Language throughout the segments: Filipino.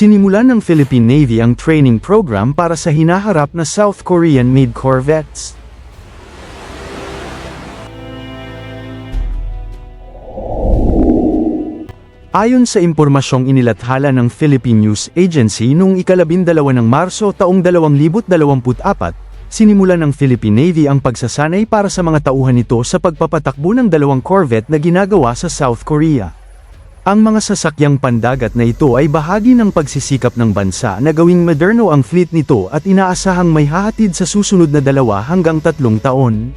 Sinimulan ng Philippine Navy ang training program para sa hinaharap na South Korean-made corvettes. Ayon sa impormasyong inilathala ng Philippine News Agency noong ikalabindalawa ng Marso taong 2024, sinimulan ng Philippine Navy ang pagsasanay para sa mga tauhan nito sa pagpapatakbo ng dalawang corvette na ginagawa sa South Korea. Ang mga sasakyang pandagat na ito ay bahagi ng pagsisikap ng bansa na gawing moderno ang fleet nito at inaasahang may hahatid sa susunod na dalawa hanggang tatlong taon.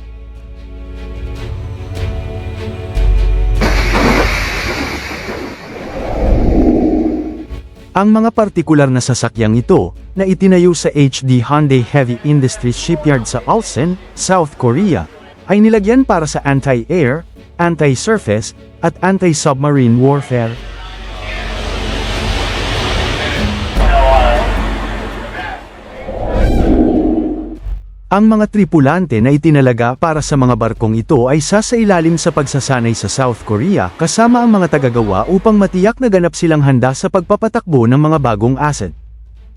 Ang mga partikular na sasakyang ito, na itinayo sa HD Hyundai Heavy Industries Shipyard sa Ulsan, South Korea, ay nilagyan para sa anti-air, anti-surface, at anti-submarine warfare. Ang mga tripulante na itinalaga para sa mga barkong ito ay sasailalim sa pagsasanay sa South Korea kasama ang mga tagagawa upang matiyak na ganap silang handa sa pagpapatakbo ng mga bagong asset.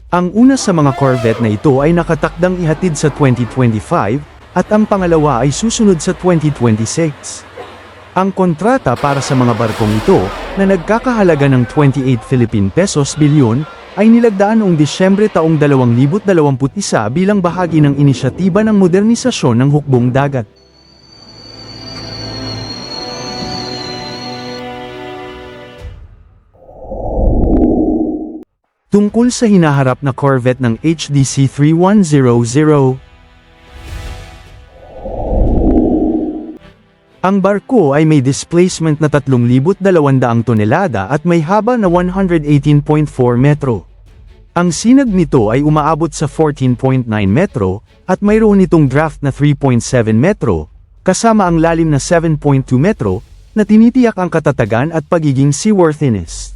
Ang una sa mga corvette na ito ay nakatakdang ihatid sa 2025, at ang pangalawa ay susunod sa 2026. Ang kontrata para sa mga barkong ito, na nagkakahalaga ng 28 Philippine pesos bilyon, ay nilagdaan noong Disyembre taong 2021 bilang bahagi ng inisyatiba ng modernisasyon ng hukbong dagat. Tungkol sa hinaharap na Corvette ng HDC 3100, Ang barko ay may displacement na 3,200 tonelada at may haba na 118.4 metro. Ang sinag nito ay umaabot sa 14.9 metro, at mayroon itong draft na 3.7 metro, kasama ang lalim na 7.2 metro, na tinitiyak ang katatagan at pagiging seaworthiness.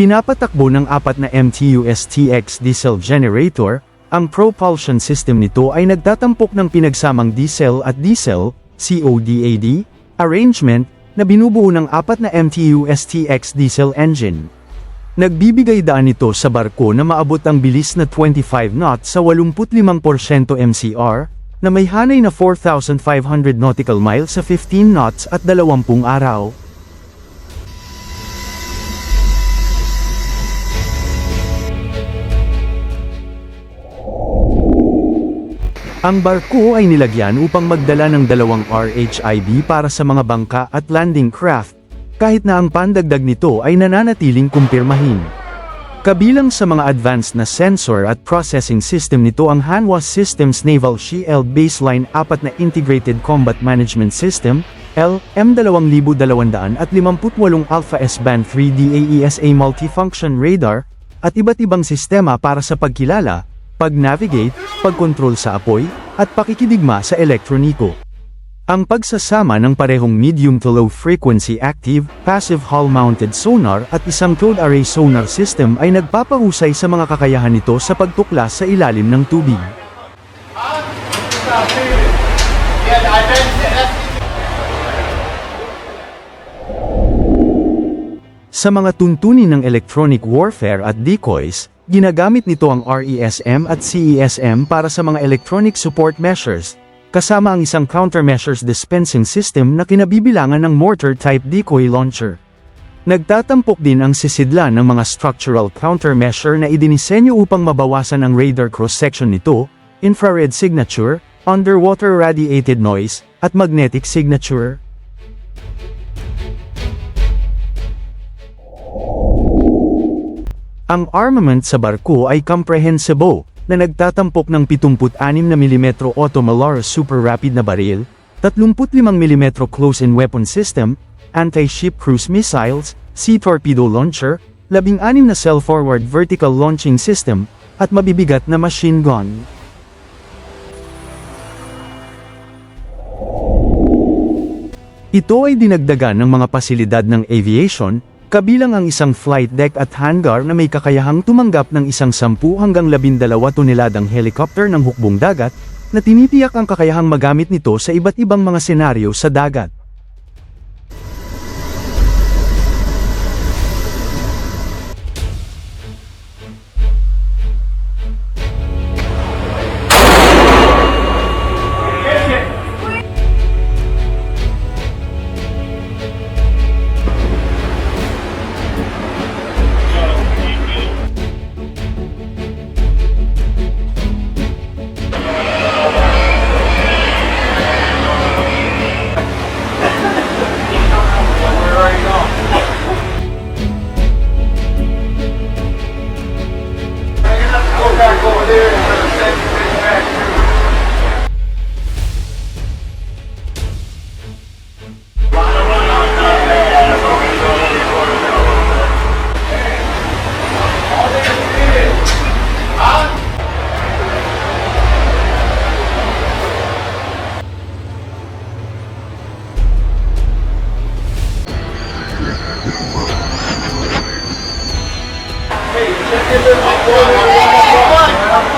Pinapatakbo ng apat na MTU STX diesel generator, ang propulsion system nito ay nagtatampok ng pinagsamang diesel at diesel, CODAD, arrangement, na binubuo ng apat na MTU STX diesel engine. Nagbibigay daan ito sa barko na maabot ang bilis na 25 knots sa 85% MCR, na may hanay na 4,500 nautical miles sa 15 knots at 20 araw. Ang barko ay nilagyan upang magdala ng dalawang RHIB para sa mga bangka at landing craft, kahit na ang pandagdag nito ay nananatiling kumpirmahin. Kabilang sa mga advanced na sensor at processing system nito ang Hanwha Systems Naval Shield Baseline 4 na Integrated Combat Management System, LM2258 Alpha S-Band 3D AESA Multifunction Radar, at iba't ibang sistema para sa pagkilala, pag-navigate, pagkontrol sa apoy, at pakikidigma sa elektroniko. Ang pagsasama ng parehong medium to low frequency active, passive hull-mounted sonar at isang towed array sonar system ay nagpapahusay sa mga kakayahan nito sa pagtuklas sa ilalim ng tubig. Sa mga tuntunin ng electronic warfare at decoys, ginagamit nito ang RESM at CESM para sa mga electronic support measures, kasama ang isang countermeasures dispensing system na kinabibilangan ng mortar-type decoy launcher. Nagtatampok din ang sisidlan ng mga structural countermeasure na idinisenyo upang mabawasan ang radar cross-section nito, infrared signature, underwater radiated noise, at magnetic signature. Ang armament sa barko ay comprehensible, na nagtatampok ng 76 na mm Automalar Super Rapid na baril, 35 mm Close-in Weapon System, Anti-Ship Cruise Missiles, Sea Torpedo Launcher, 16 na Cell-Forward Vertical Launching System, at mabibigat na machine gun. Ito ay dinagdagan ng mga pasilidad ng aviation, kabilang ang isang flight deck at hangar na may kakayahang tumanggap ng isang 10 hanggang 12 toneladang helicopter ng hukbong dagat, na tinitiyak ang kakayahang magamit nito sa iba't ibang mga senaryo sa dagat.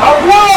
الله